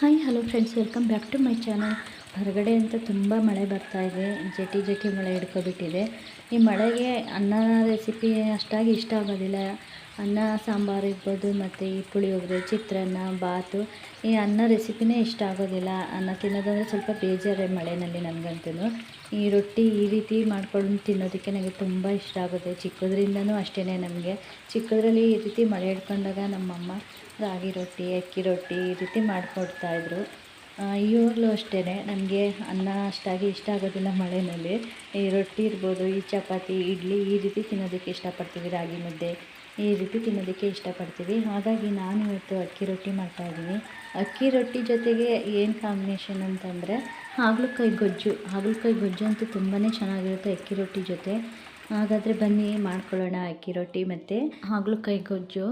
Hi hello friends welcome back to my channel ಹೊರಗಡೆ ಅಂತ ತುಂಬ ಮಳೆ ಬರ್ತಾ ಇದೆ. ಜಟಿ ಜಟಿ ಮಳೆ ಹಿಡ್ಕೊಬಿಟ್ಟಿದೆ. ಈ ಮಳೆಗೆ ಅನ್ನ ರೆಸಿಪಿ ಅಷ್ಟಾಗಿ ಇಷ್ಟ ಆಗೋದಿಲ್ಲ. ಅನ್ನ, ಸಾಂಬಾರು ಇರ್ಬೋದು, ಮತ್ತು ಈ ಪುಳಿಯೋಗರೆ ಚಿತ್ರಾನ್ನ, ಬಾತು, ಈ ಅನ್ನ ರೆಸಿಪಿನೇ ಇಷ್ಟ ಆಗೋದಿಲ್ಲ. ಅನ್ನ ತಿನ್ನೋದಂದರೆ ಸ್ವಲ್ಪ ಬೇಜಾರೇ ಮಳೆಯಲ್ಲಿ ನನಗಂತೂ ಈ ರೊಟ್ಟಿ ಈ ರೀತಿ ಮಾಡ್ಕೊಂಡು ತಿನ್ನೋದಕ್ಕೆ ನನಗೆ ತುಂಬ ಇಷ್ಟ ಆಗುತ್ತೆ. ಚಿಕ್ಕದ್ರಿಂದನೂ ಅಷ್ಟೇ ನಮಗೆ. ಚಿಕ್ಕದ್ರಲ್ಲಿ ಈ ರೀತಿ ಮಳೆ ಹಿಡ್ಕೊಂಡಾಗ ನಮ್ಮಮ್ಮ ರಾಗಿ ರೊಟ್ಟಿ, ಅಕ್ಕಿ ರೊಟ್ಟಿ ಈ ರೀತಿ ಮಾಡಿಕೊಡ್ತಾಯಿದ್ರು ಇವಾಗಲೂ ಅಷ್ಟೇ ನನಗೆ ಅನ್ನ ಅಷ್ಟಾಗಿ ಇಷ್ಟ ಆಗೋದಿಲ್ಲ ಮಳೆಯಲ್ಲಿ ಈ ರೊಟ್ಟಿ ಇರ್ಬೋದು, ಈ ಚಪಾತಿ, ಇಡ್ಲಿ ಈ ರೀತಿ ತಿನ್ನೋದಕ್ಕೆ ಇಷ್ಟಪಡ್ತೀವಿ ರಾಗಿ ಮುದ್ದೆ. ಈ ರೀತಿ ತಿನ್ನೋದಕ್ಕೆ ಇಷ್ಟಪಡ್ತೀವಿ. ಹಾಗಾಗಿ ನಾನು ಇವತ್ತು ಅಕ್ಕಿ ರೊಟ್ಟಿ ಮಾಡ್ತಾಯಿದ್ದೀನಿ ಅಕ್ಕಿ ರೊಟ್ಟಿ ಜೊತೆಗೆ ಏನು ಕಾಂಬಿನೇಷನ್ ಅಂತಂದರೆ, ಹಾಗಲಕಾಯಿ ಗೊಜ್ಜು. ಹಾಗಲಕಾಯಿ ಗೊಜ್ಜು ಅಂತೂ ತುಂಬಾ ಚೆನ್ನಾಗಿರುತ್ತೆ ಅಕ್ಕಿ ರೊಟ್ಟಿ ಜೊತೆ. ಹಾಗಾದರೆ ಬನ್ನಿ, ಮಾಡ್ಕೊಳ್ಳೋಣ ಅಕ್ಕಿ ರೊಟ್ಟಿ ಮತ್ತು ಹಾಗಲಕಾಯಿ ಗೊಜ್ಜು.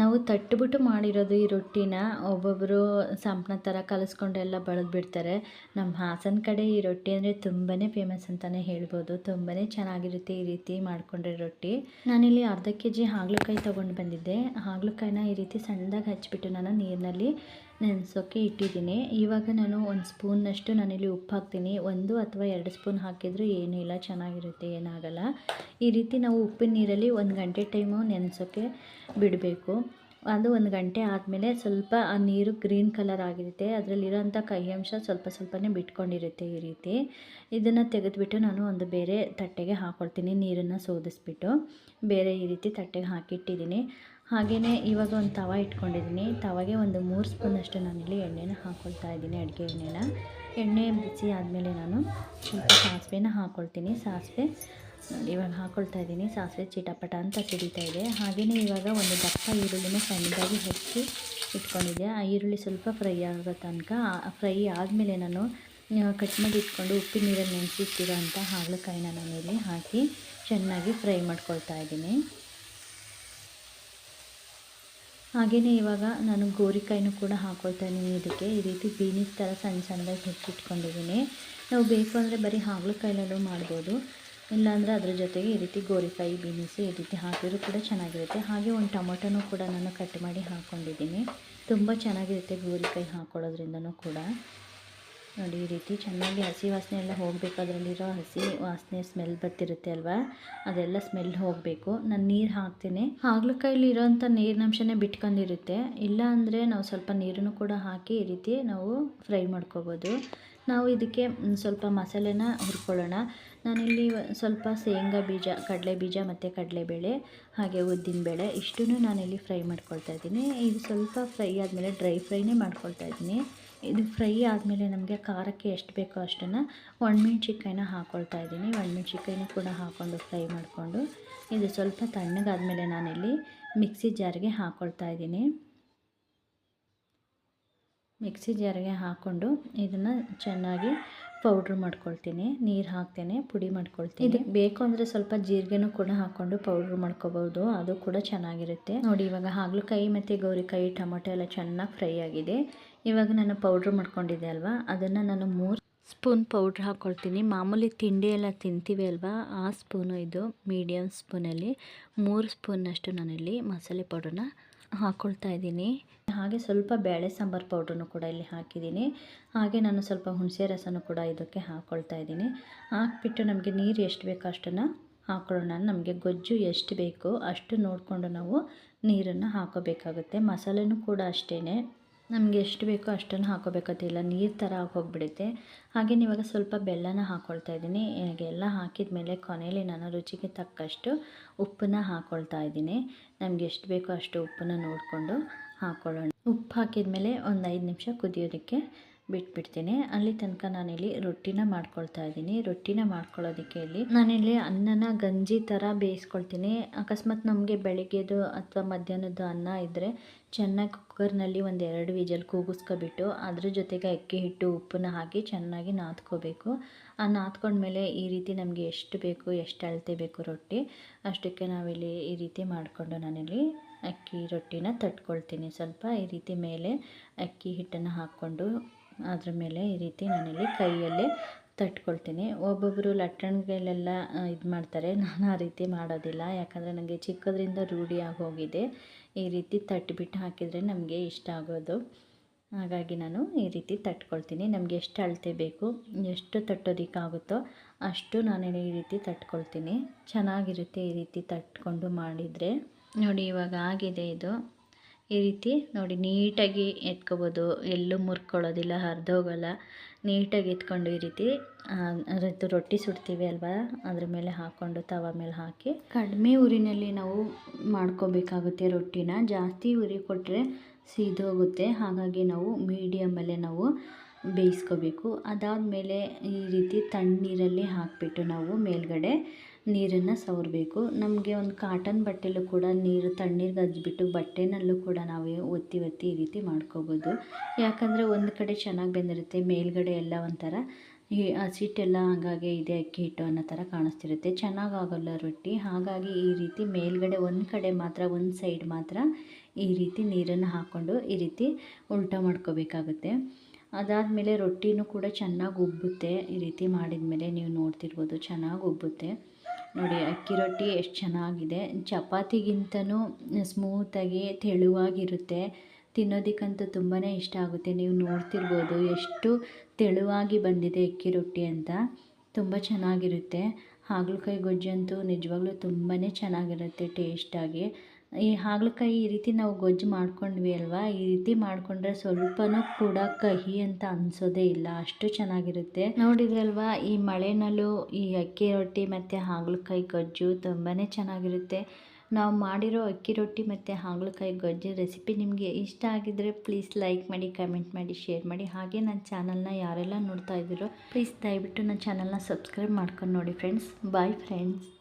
ನಾವು ತಟ್ಬಿಟ್ಟು ಮಾಡಿರೋದು ಈ ರೊಟ್ಟಿನ ಒಬ್ಬೊಬ್ಬರು ಸಂಪ್ನ ಥರ ಬಳದು ಬಿಡ್ತಾರೆ. ನಮ್ಮ ಹಾಸನ ಕಡೆ ಈ ರೊಟ್ಟಿ ಅಂದರೆ ತುಂಬಾ ಫೇಮಸ್ ಅಂತಲೇ ಹೇಳ್ಬೋದು. ತುಂಬಾ ಚೆನ್ನಾಗಿರುತ್ತೆ ಈ ರೀತಿ ಮಾಡಿಕೊಂಡ್ರೆ ರೊಟ್ಟಿ. ನಾನಿಲ್ಲಿ ಅರ್ಧ ಕೆ ಜಿ ಹಾಗಲಕಾಯಿ ತೊಗೊಂಡು ಬಂದಿದ್ದೆ. ಹಾಗಲಕಾಯಿನ ಈ ರೀತಿ ಸಣ್ಣದಾಗಿ ಹಚ್ಚಿಬಿಟ್ಟು ನಾನು ನೀರಿನಲ್ಲಿ ನೆನೆಸೋಕ್ಕೆ ಇಟ್ಟಿದ್ದೀನಿ. ಇವಾಗ ನಾನು ಒಂದು ಸ್ಪೂನ್ನಷ್ಟು ನಾನಿಲ್ಲಿ ಉಪ್ಪು ಹಾಕ್ತೀನಿ ಒಂದು ಅಥವಾ ಎರಡು ಸ್ಪೂನ್ ಹಾಕಿದರೂ ಏನೂ ಇಲ್ಲ, ಚೆನ್ನಾಗಿರುತ್ತೆ, ಏನಾಗಲ್ಲ. ಈ ರೀತಿ ನಾವು ಉಪ್ಪಿನ ನೀರಲ್ಲಿ ಒಂದು ಗಂಟೆ ಟೈಮು ನೆನೆಸೋಕ್ಕೆ ಬಿಡಬೇಕು. ಅದು ಒಂದು ಗಂಟೆ ಆದಮೇಲೆ ಸ್ವಲ್ಪ ಆ ನೀರು ಗ್ರೀನ್ ಕಲರ್ ಆಗಿರುತ್ತೆ. ಅದರಲ್ಲಿರೋಂಥ ಕೈ ಅಂಶ ಸ್ವಲ್ಪ ಸ್ವಲ್ಪನೇ ಬಿಟ್ಕೊಂಡಿರುತ್ತೆ ಈ ರೀತಿ. ಇದನ್ನು ತೆಗೆದುಬಿಟ್ಟು ನಾನು ಒಂದು ಬೇರೆ ತಟ್ಟೆಗೆ ಹಾಕ್ಕೊಳ್ತೀನಿ ನೀರನ್ನು ಸೋದಿಸ್ಬಿಟ್ಟು. ಬೇರೆ ಈ ರೀತಿ ತಟ್ಟೆಗೆ ಹಾಕಿಟ್ಟಿದ್ದೀನಿ. ಹಾಗೆಯೇ ಇವಾಗ ಒಂದು ತವ ಇಟ್ಕೊಂಡಿದ್ದೀನಿ. ತವಾಗೆ ಒಂದು ಮೂರು ಸ್ಪೂನಷ್ಟು ನಾನಿಲ್ಲಿ ಎಣ್ಣೆನ ಹಾಕ್ಕೊಳ್ತಾ ಇದ್ದೀನಿ, ಅಡುಗೆ ಎಣ್ಣೆನ. ಎಣ್ಣೆ ಬಿಸಿ ಆದಮೇಲೆ ನಾನು ಸ್ವಲ್ಪ ಸಾಸಿವೆನ ಹಾಕ್ಕೊಳ್ತೀನಿ ಸಾಸಿವೆ, ಇವಾಗ ಹಾಕ್ಕೊಳ್ತಾ ಇದ್ದೀನಿ. ಸಾಸಿವೆ ಚಿಟಪಟ ಅಂತ ಸಿಡಿತಾ ಇದೆ. ಹಾಗೆಯೇ ಇವಾಗ ಒಂದು ದಪ್ಪ ಈರುಳ್ಳಿನ ಸಣ್ಣದಾಗಿ ಹೆಚ್ಚಿ ಇಟ್ಕೊಂಡಿದ್ದೆ. ಆ ಈರುಳ್ಳಿ ಸ್ವಲ್ಪ ಫ್ರೈ ಆಗೋ ತನಕ ಫ್ರೈ ಆದಮೇಲೆ ನಾನು ಕಟ್ ಮಾಡಿ ಇಟ್ಕೊಂಡು ಉಪ್ಪಿನ ನೀರಲ್ಲಿ ನೆನೆಸಿಟ್ಟಿರೋ ಅಂಥ ಹಾಗಲಕಾಯಿನ ಇಲ್ಲಿ ಹಾಕಿ ಚೆನ್ನಾಗಿ ಫ್ರೈ ಮಾಡ್ಕೊಳ್ತಾ ಇದ್ದೀನಿ. ಹಾಗೆಯೇ ಇವಾಗ ನಾನು ಗೋರಿಕಾಯಿನೂ ಕೂಡ ಹಾಕ್ಕೊಳ್ತಾ ಇದ್ದೀನಿ ಇದಕ್ಕೆ. ಈ ರೀತಿ ಬೀನಿಸ್ ಥರ ಸಣ್ಣ ಸಣ್ಣದಾಗಿ ಹೆಚ್ಚಿಟ್ಕೊಂಡಿದ್ದೀನಿ. ನಾವು ಬೇಕು ಅಂದರೆ ಬರೀ ಹಾಗಲಕಾಯಿಲಲ್ಲೂ ಮಾಡ್ಬೋದು. ಇಲ್ಲಾಂದರೆ ಅದ್ರ ಜೊತೆಗೆ ಈ ರೀತಿ ಗೋರಿಕಾಯಿ, ಬೀನಿಸು ಈ ರೀತಿ ಹಾಕಿದರೂ ಕೂಡ ಚೆನ್ನಾಗಿರುತ್ತೆ. ಹಾಗೆ ಒಂದು ಟೊಮೊಟೊನೂ ಕೂಡ ನಾನು ಕಟ್ ಮಾಡಿ ಹಾಕ್ಕೊಂಡಿದ್ದೀನಿ ತುಂಬ ಚೆನ್ನಾಗಿರುತ್ತೆ ಗೋರಿಕಾಯಿ ಹಾಕ್ಕೊಳ್ಳೋದ್ರಿಂದನೂ ಕೂಡ. ನೋಡಿ, ಈ ರೀತಿ ಚೆನ್ನಾಗಿ ಹಸಿ ವಾಸನೆ ಎಲ್ಲ ಹೋಗಬೇಕು. ಅದರಲ್ಲಿರೋ ಹಸಿ ವಾಸನೆ ಸ್ಮೆಲ್ ಬರ್ತಿರುತ್ತೆ ಅಲ್ವಾ? ಅದೆಲ್ಲ ಸ್ಮೆಲ್ ಹೋಗಬೇಕು. ನಾನು ನೀರು ಹಾಕ್ತೀನಿ. ಹಾಗಲಕಾಯಲ್ಲಿ ಇರೋವಂಥ ನೀರಿನಂಶನೇ ಬಿಟ್ಕೊಂಡಿರುತ್ತೆ. ಇಲ್ಲ ಅಂದರೆ ನಾವು ಸ್ವಲ್ಪ ನೀರನ್ನು ಕೂಡ ಹಾಕಿ ಈ ರೀತಿ ನಾವು ಫ್ರೈ ಮಾಡ್ಕೋಬೋದು. ನಾವು ಇದಕ್ಕೆ ಸ್ವಲ್ಪ ಮಸಾಲೆನ ಹುರ್ಕೊಳ್ಳೋಣ. ನಾನಿಲ್ಲಿ ಸ್ವಲ್ಪ ಶೇಂಗಾ ಬೀಜ, ಕಡಲೆ ಬೀಜ ಮತ್ತು ಕಡಲೆಬೇಳೆ, ಹಾಗೆ ಉದ್ದಿನ ಬೇಳೆ ಇಷ್ಟನ್ನು ನಾನಿಲ್ಲಿ ಫ್ರೈ ಮಾಡ್ಕೊಳ್ತಾ ಇದ್ದೀನಿ. ಇದು ಸ್ವಲ್ಪ ಫ್ರೈ ಆದಮೇಲೆ ಡ್ರೈ ಫ್ರೈನೇ ಮಾಡ್ಕೊಳ್ತಾ ಇದ್ದೀನಿ. ಇದು ಫ್ರೈ ಆದಮೇಲೆ ನಮಗೆ ಖಾರಕ್ಕೆ ಎಷ್ಟು ಬೇಕೋ ಅಷ್ಟನ್ನು ಒಣಮೆಣ್ಸಿಕಾಯಿನ ಹಾಕ್ಕೊಳ್ತಾ ಇದ್ದೀನಿ. ಒಣಮೆಣ್ಸಿಕಾಯಿನ ಕೂಡ ಹಾಕ್ಕೊಂಡು ಫ್ರೈ ಮಾಡಿಕೊಂಡು, ಇದು ಸ್ವಲ್ಪ ತಣ್ಣಗಾದಮೇಲೆ ನಾನಿಲ್ಲಿ ಮಿಕ್ಸಿ ಜಾರಿಗೆ ಹಾಕ್ಕೊಳ್ತಾ ಇದ್ದೀನಿ. ಮಿಕ್ಸಿ ಜಾರಿಗೆ ಹಾಕ್ಕೊಂಡು ಇದನ್ನು ಚೆನ್ನಾಗಿ ಪೌಡ್ರ್ ಮಾಡ್ಕೊಳ್ತೀನಿ. ನೀರು ಹಾಕ್ತೇನೆ ಪುಡಿ ಮಾಡ್ಕೊಳ್ತೀನಿ. ಇದಕ್ಕೆ ಬೇಕು ಅಂದರೆ ಸ್ವಲ್ಪ ಜೀರಿಗೆನೂ ಕೂಡ ಹಾಕ್ಕೊಂಡು ಪೌಡ್ರ್ ಮಾಡ್ಕೋಬೋದು ಅದು ಕೂಡ ಚೆನ್ನಾಗಿರುತ್ತೆ. ನೋಡಿ ಇವಾಗ ಹಾಗಲಕಾಯಿ ಮತ್ತು ಗೌರಿಕಾಯಿ ಟೊಮೊಟೊ ಎಲ್ಲ ಚೆನ್ನಾಗಿ ಫ್ರೈ ಆಗಿದೆ. ಇವಾಗ ನಾನು ಪೌಡ್ರ್ ಮಾಡ್ಕೊಂಡಿದ್ದೆ ಅಲ್ವಾ? ಅದನ್ನು ನಾನು ಮೂರು ಸ್ಪೂನ್ ಪೌಡ್ರ್ ಹಾಕ್ಕೊಳ್ತೀನಿ ಮಾಮೂಲಿ ತಿಂಡಿ ಎಲ್ಲ ತಿಂತೀವಿ ಅಲ್ವಾ? ಆ ಸ್ಪೂನು ಇದು ಮೀಡಿಯಮ್ ಸ್ಪೂನಲ್ಲಿ. ಮೂರು ಸ್ಪೂನಷ್ಟು ನಾನಿಲ್ಲಿ ಮಸಾಲೆ ಪೌಡ್ರನ್ನ ಹಾಕ್ಕೊಳ್ತಾ ಇದ್ದೀನಿ. ಹಾಗೆ ಸ್ವಲ್ಪ ಬೇಳೆ ಸಾಂಬಾರು ಪೌಡ್ರನ್ನು ಕೂಡ ಇಲ್ಲಿ ಹಾಕಿದ್ದೀನಿ. ಹಾಗೆ ನಾನು ಸ್ವಲ್ಪ ಹುಣಸೆ ರಸನೂ ಕೂಡ ಇದಕ್ಕೆ ಹಾಕ್ಕೊಳ್ತಾ ಇದ್ದೀನಿ. ಹಾಕ್ಬಿಟ್ಟು ನಮಗೆ ನೀರು ಎಷ್ಟು ಬೇಕೋ ಅಷ್ಟನ್ನು ಹಾಕೊಳ್ಳೋಣ. ನಮಗೆ ಗೊಜ್ಜು ಎಷ್ಟು ಬೇಕೋ ಅಷ್ಟು ನೋಡಿಕೊಂಡು ನಾವು ನೀರನ್ನು ಹಾಕೋಬೇಕಾಗುತ್ತೆ. ಮಸಾಲೆನೂ ಕೂಡ ಅಷ್ಟೇ ನಮಗೆ ಎಷ್ಟು ಬೇಕೋ ಅಷ್ಟನ್ನು ಹಾಕೋಬೇಕಂತಿಲ್ಲ ನೀರು ಥರ ಹೋಗಿಬಿಡುತ್ತೆ ಹಾಗೆ ಇವಾಗ ಸ್ವಲ್ಪ ಬೆಲ್ಲನ ಹಾಕ್ಕೊಳ್ತಾ ಇದ್ದೀನಿ. ಎಲ್ಲ ಹಾಕಿದ ಮೇಲೆ ಕೊನೆಯಲ್ಲಿ ನಾನು ರುಚಿಗೆ ತಕ್ಕಷ್ಟು ಉಪ್ಪನ್ನ ಹಾಕ್ಕೊಳ್ತಾ ಇದ್ದೀನಿ. ನಮಗೆ ಎಷ್ಟು ಬೇಕೋ ಅಷ್ಟು ಉಪ್ಪನ್ನ ನೋಡಿಕೊಂಡು ಹಾಕ್ಕೊಳ್ಳೋಣ ಉಪ್ಪು ಹಾಕಿದ ಮೇಲೆ ಒಂದು ಐದು ನಿಮಿಷ ಕುದಿಯೋದಕ್ಕೆ ಬಿಟ್ಬಿಡ್ತೀನಿ. ಅಲ್ಲಿ ತನಕ ನಾನಿಲ್ಲಿ ರೊಟ್ಟಿನ ಮಾಡ್ಕೊಳ್ತಾ ಇದ್ದೀನಿ. ರೊಟ್ಟಿನ ಮಾಡ್ಕೊಳ್ಳೋದಕ್ಕೆ ಇಲ್ಲಿ ನಾನಿಲ್ಲಿ ಅನ್ನನ ಗಂಜಿ ಥರ ಬೇಯಿಸ್ಕೊಳ್ತೀನಿ. ಅಕಸ್ಮಾತ್ ನಮಗೆ ಬೆಳಿಗ್ಗೆದು ಅಥವಾ ಮಧ್ಯಾಹ್ನದ್ದು ಅನ್ನ ಇದ್ದರೆ ಚೆನ್ನಾಗಿ ಕುಕ್ಕರ್ನಲ್ಲಿ ಒಂದು ಎರಡು ವಿಜಲ್ ಕೂಗಿಸ್ಕೊಬಿಟ್ಟು ಅದ್ರ ಜೊತೆಗೆ ಅಕ್ಕಿ ಹಿಟ್ಟು, ಉಪ್ಪನ್ನ ಹಾಕಿ ಚೆನ್ನಾಗಿ ನಾದ್ಕೋಬೇಕು. ಆ ನಾದ್ಕೊಂಡ್ಮೇಲೆ ಈ ರೀತಿ ನಮಗೆ ಎಷ್ಟು ಬೇಕು, ಎಷ್ಟು ಅಳತೆ ಬೇಕು ರೊಟ್ಟಿ, ಅಷ್ಟಕ್ಕೆ ನಾವಿಲ್ಲಿ ಈ ರೀತಿ ಮಾಡಿಕೊಂಡು ನಾನಿಲ್ಲಿ ಅಕ್ಕಿ ರೊಟ್ಟಿನ ತಟ್ಕೊಳ್ತೀನಿ. ಸ್ವಲ್ಪ ಈ ರೀತಿ ಮೇಲೆ ಅಕ್ಕಿ ಹಿಟ್ಟನ್ನು ಹಾಕ್ಕೊಂಡು ಅದ್ರ ಮೇಲೆ ಈ ರೀತಿ ನಾನಿಲ್ಲಿ ಕೈಯಲ್ಲೇ ತಟ್ಕೊಳ್ತೀನಿ. ಒಬ್ಬೊಬ್ಬರು ಲಟ್ಟಣಿಗೆಲೆಲ್ಲ ಇದು ಮಾಡ್ತಾರೆ. ನಾನು ಆ ರೀತಿ ಮಾಡೋದಿಲ್ಲ. ಯಾಕಂದರೆ ನನಗೆ ಚಿಕ್ಕದ್ರಿಂದ ರೂಢಿಯಾಗಿ ಹೋಗಿದೆ. ಈ ರೀತಿ ತಟ್ಟಿಬಿಟ್ಟು ಹಾಕಿದರೆ ನಮಗೆ ಇಷ್ಟ ಆಗೋದು. ಹಾಗಾಗಿ ನಾನು ಈ ರೀತಿ ತಟ್ಕೊಳ್ತೀನಿ. ನಮಗೆ ಎಷ್ಟು ಅಳತೆ ಬೇಕು, ಎಷ್ಟು ತಟ್ಟೋದಕ್ಕಾಗುತ್ತೋ ಅಷ್ಟು ನಾನು ಈ ರೀತಿ ತಟ್ಕೊಳ್ತೀನಿ. ಚೆನ್ನಾಗಿರುತ್ತೆ ಈ ರೀತಿ ತಟ್ಕೊಂಡು ಮಾಡಿದರೆ. ನೋಡಿ ಇವಾಗ ಆಗಿದೆ ಇದು. ಈ ರೀತಿ ನೋಡಿ ನೀಟಾಗಿ ಎತ್ಕೊಬೋದು. ಎಲ್ಲೂ ಮುರ್ಕೊಳ್ಳೋದಿಲ್ಲ ಹರಿದೋಗಲ್ಲ ನೀಟಾಗಿ ಎತ್ಕೊಂಡು ಈ ರೀತಿ ಅದು ರೊಟ್ಟಿ ಸುಡ್ತೀವಿ ಅಲ್ವಾ? ಅದ್ರ ಮೇಲೆ ಹಾಕ್ಕೊಂಡು ತವ ಮೇಲೆ ಹಾಕಿ. ಕಡಿಮೆ ಉರಿನಲ್ಲಿ ನಾವು ಮಾಡ್ಕೋಬೇಕಾಗುತ್ತೆ ರೊಟ್ಟಿನ. ಜಾಸ್ತಿ ಉರಿ ಕೊಟ್ಟರೆ ಸೀದೋಗುತ್ತೆ. ಹಾಗಾಗಿ ನಾವು ಮೀಡಿಯಮಲ್ಲೇ ನಾವು ಬೇಯಿಸ್ಕೋಬೇಕು. ಅದಾದಮೇಲೆ ಈ ರೀತಿ ತಣ್ಣೀರಲ್ಲಿ ಹಾಕಿಬಿಟ್ಟು ನಾವು ಮೇಲ್ಗಡೆ ನೀರನ್ನು ಸವರಬೇಕು. ನಮಗೆ ಒಂದು ಕಾಟನ್ ಬಟ್ಟೆಲೂ ಕೂಡ ನೀರು ತಣ್ಣೀರಿಗೆ ಅದ್ಬಿಟ್ಟು ಬಟ್ಟೆನಲ್ಲೂ ಕೂಡ ನಾವು ಒತ್ತಿ ಒತ್ತಿ ಈ ರೀತಿ ಮಾಡ್ಕೋಬೋದು. ಯಾಕಂದರೆ ಒಂದು ಕಡೆ ಚೆನ್ನಾಗಿ ಬೆಂದಿರುತ್ತೆ, ಮೇಲ್ಗಡೆ ಎಲ್ಲ ಒಂಥರ ಈ ಹಸಿಟ್ಟೆಲ್ಲ ಹಾಗಾಗಿ ಇದೆ ಅಕ್ಕಿ ಹಿಟ್ಟು ಅನ್ನೋ ಥರ ಕಾಣಿಸ್ತಿರುತ್ತೆ. ಚೆನ್ನಾಗಾಗಲ್ಲ ರೊಟ್ಟಿ. ಹಾಗಾಗಿ ಈ ರೀತಿ ಮೇಲ್ಗಡೆ ಒಂದು ಕಡೆ ಮಾತ್ರ, ಒಂದು ಸೈಡ್ ಮಾತ್ರ ಈ ರೀತಿ ನೀರನ್ನು ಹಾಕ್ಕೊಂಡು ಈ ರೀತಿ ಉಲ್ಟಾ ಮಾಡ್ಕೋಬೇಕಾಗುತ್ತೆ. ಅದಾದಮೇಲೆ ರೊಟ್ಟಿನೂ ಕೂಡ ಚೆನ್ನಾಗಿ ಉಬ್ಬುತ್ತೆ. ಈ ರೀತಿ ಮಾಡಿದ ಮೇಲೆ ನೀವು ನೋಡ್ತಿರ್ಬೋದು ಚೆನ್ನಾಗಿ ಉಬ್ಬುತ್ತೆ. ನೋಡಿ, ಅಕ್ಕಿ ರೊಟ್ಟಿ ಎಷ್ಟು ಚೆನ್ನಾಗಿದೆ. ಚಪಾತಿಗಿಂತನೂ ಸ್ಮೂತಾಗಿ ತೆಳುವಾಗಿರುತ್ತೆ. ತಿನ್ನೋದಕ್ಕಂತೂ ತುಂಬಾ ಇಷ್ಟ ಆಗುತ್ತೆ. ನೀವು ನೋಡ್ತಿರ್ಬೋದು ಎಷ್ಟು ತೆಳುವಾಗಿ ಬಂದಿದೆ ಅಕ್ಕಿ ರೊಟ್ಟಿ ಅಂತ. ತುಂಬ ಚೆನ್ನಾಗಿರುತ್ತೆ. ಹಾಗಲಕಾಯಿ ಗೊಜ್ಜಂತೂ ನಿಜವಾಗ್ಲೂ ತುಂಬಾ ಚೆನ್ನಾಗಿರುತ್ತೆ ಟೇಸ್ಟಾಗಿ. ಈ ಹಾಗಲಕಾಯಿ ಈ ರೀತಿ ನಾವು ಗೊಜ್ಜು ಮಾಡ್ಕೊಂಡ್ವಿ ಅಲ್ವಾ? ಈ ರೀತಿ ಮಾಡಿಕೊಂಡ್ರೆ ಸ್ವಲ್ಪನೂ ಕೂಡ ಕಹಿ ಅಂತ ಅನಿಸೋದೇ ಇಲ್ಲ. ಅಷ್ಟು ಚೆನ್ನಾಗಿರುತ್ತೆ. ನೋಡಿದ್ರಲ್ವಾ ಈ ಮಳೆನಲ್ಲೂ ಈ ಅಕ್ಕಿ ರೊಟ್ಟಿ ಮತ್ತು ಹಾಗಲಕಾಯಿ ಗೊಜ್ಜು ತುಂಬಾ ಚೆನ್ನಾಗಿರುತ್ತೆ. ನಾವು ಮಾಡಿರೋ ಅಕ್ಕಿ ರೊಟ್ಟಿ ಮತ್ತು ಹಾಗಲಕಾಯಿ ಗೊಜ್ಜು ರೆಸಿಪಿ ನಿಮಗೆ ಇಷ್ಟ ಆಗಿದ್ದರೆ ಪ್ಲೀಸ್ ಲೈಕ್ ಮಾಡಿ, ಕಮೆಂಟ್ ಮಾಡಿ, ಶೇರ್ ಮಾಡಿ. ಹಾಗೆ ನನ್ನ ಚಾನಲ್ನ ಯಾರೆಲ್ಲ ನೋಡ್ತಾ ಇದ್ದೀರೋ, ಪ್ಲೀಸ್ ದಯವಿಟ್ಟು ನನ್ನ ಚಾನಲ್ನ ಸಬ್ಸ್ಕ್ರೈಬ್ ಮಾಡ್ಕೊಂಡು ನೋಡಿ ಫ್ರೆಂಡ್ಸ್. Bye friends.